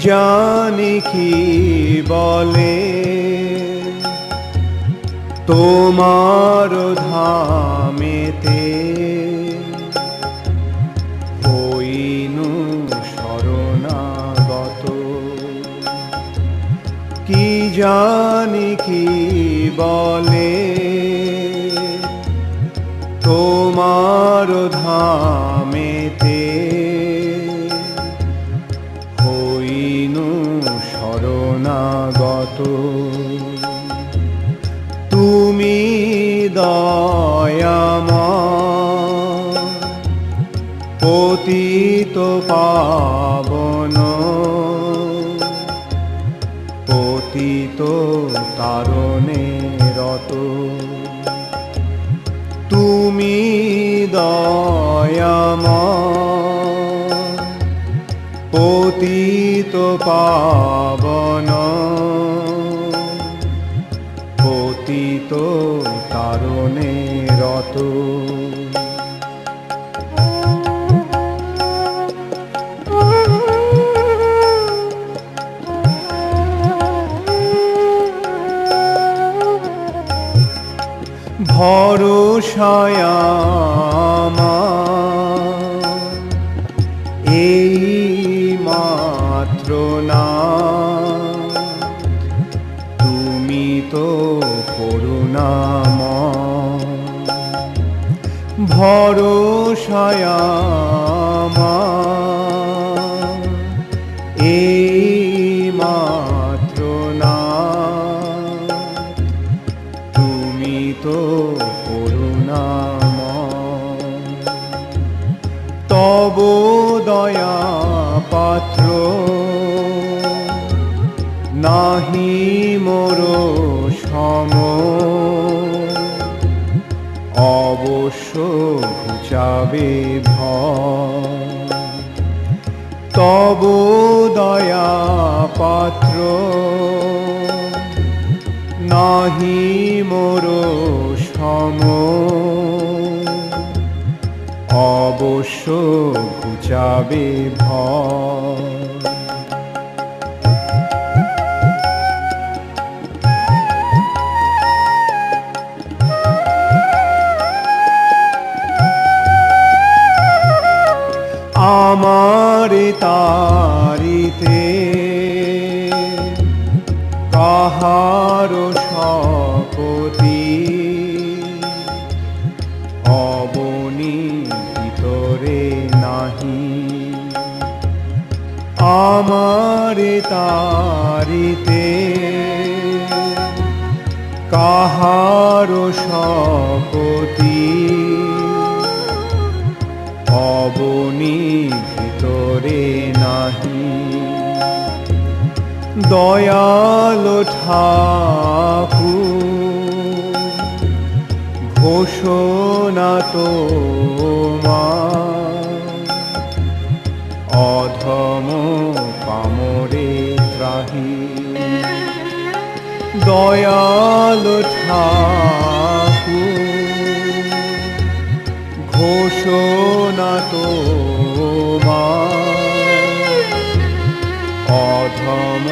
জানি কি বলে। তোমার ধামেতে হইনু শরণাগত। কি জানি কি বলে। তোমার ধামেতে দয়াময় পতিত পাবন। পতিত তারণে রত। তুমি দয়াময় পতিত পাবন। ভরসায় এই মাত্র না। তুমি তো করুণাম ভরসায় আমার দয়া পাত্র নাহি মোর সম। অবশ্য ঘুচাবে ভয়। তব দয়া পাত্র নাহি মোর সম। ঘুচাবে ভয়। আমার তারিতে কাহার আমার তারিতে কাহার শপতি অবনি ভিতরে নাহি। দয়াল ঠাকুর ঘোষণা তোমার দয়াল ঠাকুর ঘোষণা তোমার অধম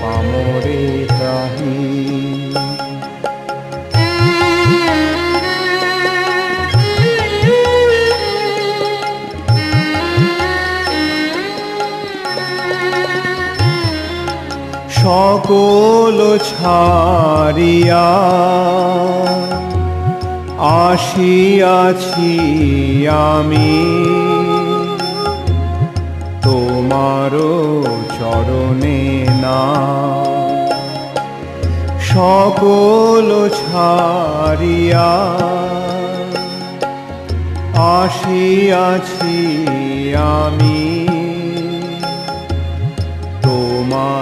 পামরে সকল ছাড়িয়া আসিয়াছি আমি। তোমারও চরণে না। সকল ছাড়িয়া আসিয়াছি আমি।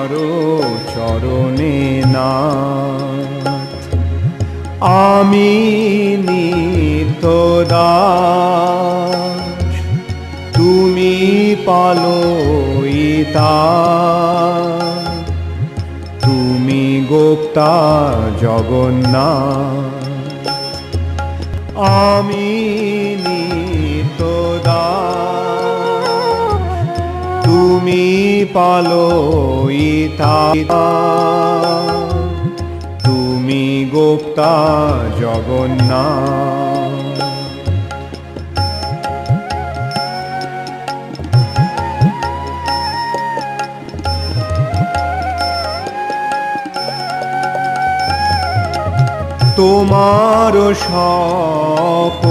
তোমারও চরণে না। আমি নিতদাস তুমি পালইতা। তুমি গোপ্তা জগন্নাথ। আমি তুমি পালো তুমি গোপ্তা জগন্নাথ। তোমার সপ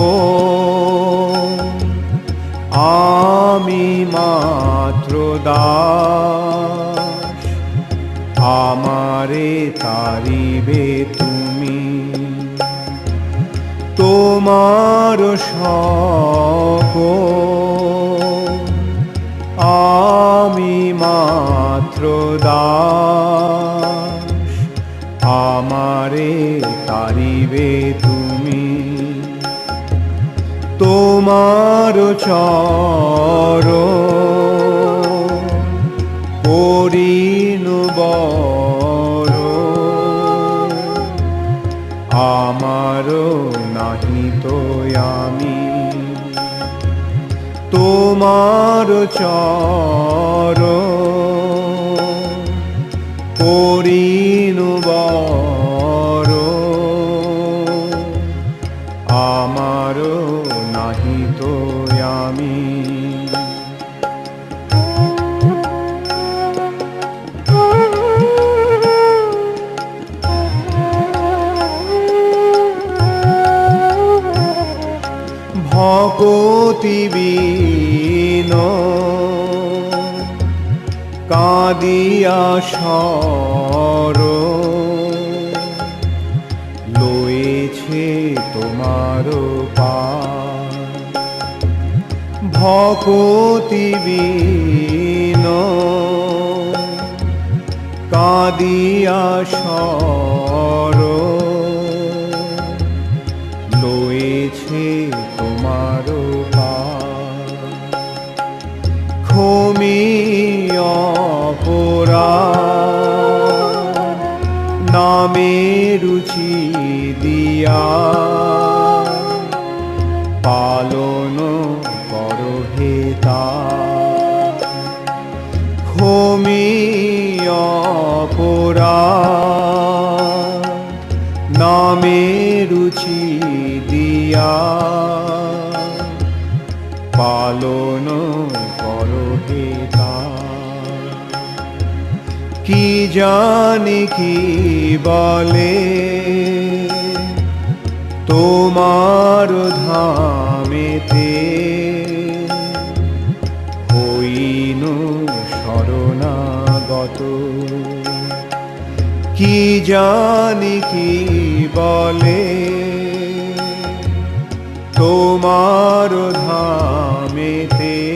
আমি মাত্র তারিবে তুমি। তোমার সপ আমি মাত্র দাস। আমারে তারিবে তুমি। তোমার চর পরিনু তোমার চর। পরিনু বর। আমার নাহি তো আমি। ভকতি কাঁদিয়া সর লয়েছে তোমার পা ভকতি বিন। কাদিয়া সর দিয়া পালন করো হে ক্ষমি অপরা নামে রুচি দিয়া পালন করো। কি জানি কি বলে তোমার ধামেতে হইনু শরণাগত। কি জানি কি বলে? তোমার ধামেতে